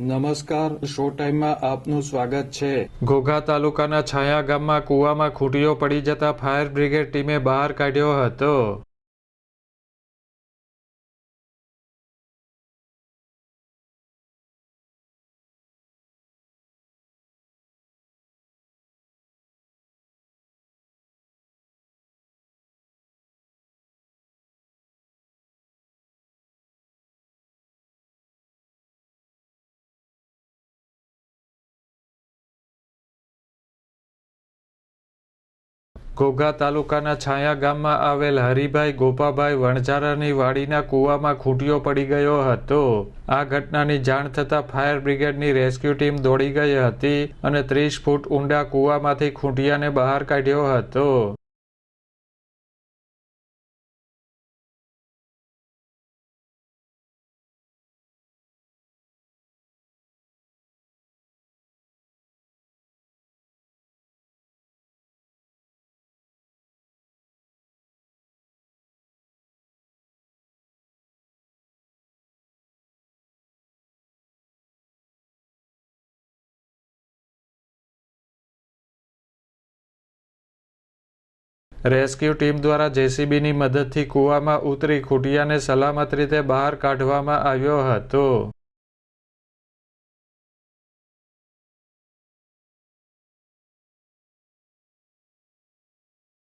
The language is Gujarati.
નમસ્કાર, શો ટાઈમમાં આપનું સ્વાગત છે. ઘોઘા તાલુકાના છાયા ગામમાં કૂવામાં ખૂંટીઓ પડી જતા ફાયર બ્રિગેડ ટીમે બહાર કાઢ્યો હતો. ઘોઘા તાલુકાના છાયા ગામમાં આવેલ હરિભાઈ ગોપાભાઈ વણઝારાની વાડીના કૂવામાં ખૂંટીઓ પડી ગયો હતો. આ ઘટનાની જાણ થતાં ફાયર બ્રિગેડની રેસ્ક્યુ ટીમ દોડી ગઈ હતી અને ત્રીસ ફૂટ ઊંડા કૂવામાંથી ખૂંટિયાને બહાર કાઢ્યો હતો. રેસ્ક્યુ ટીમ દ્વારા જેસીબીની મદદથી કૂવામાં ઉતરી ખૂટિયાને સલામત રીતે બહાર કાઢવામાં આવ્યો હતો.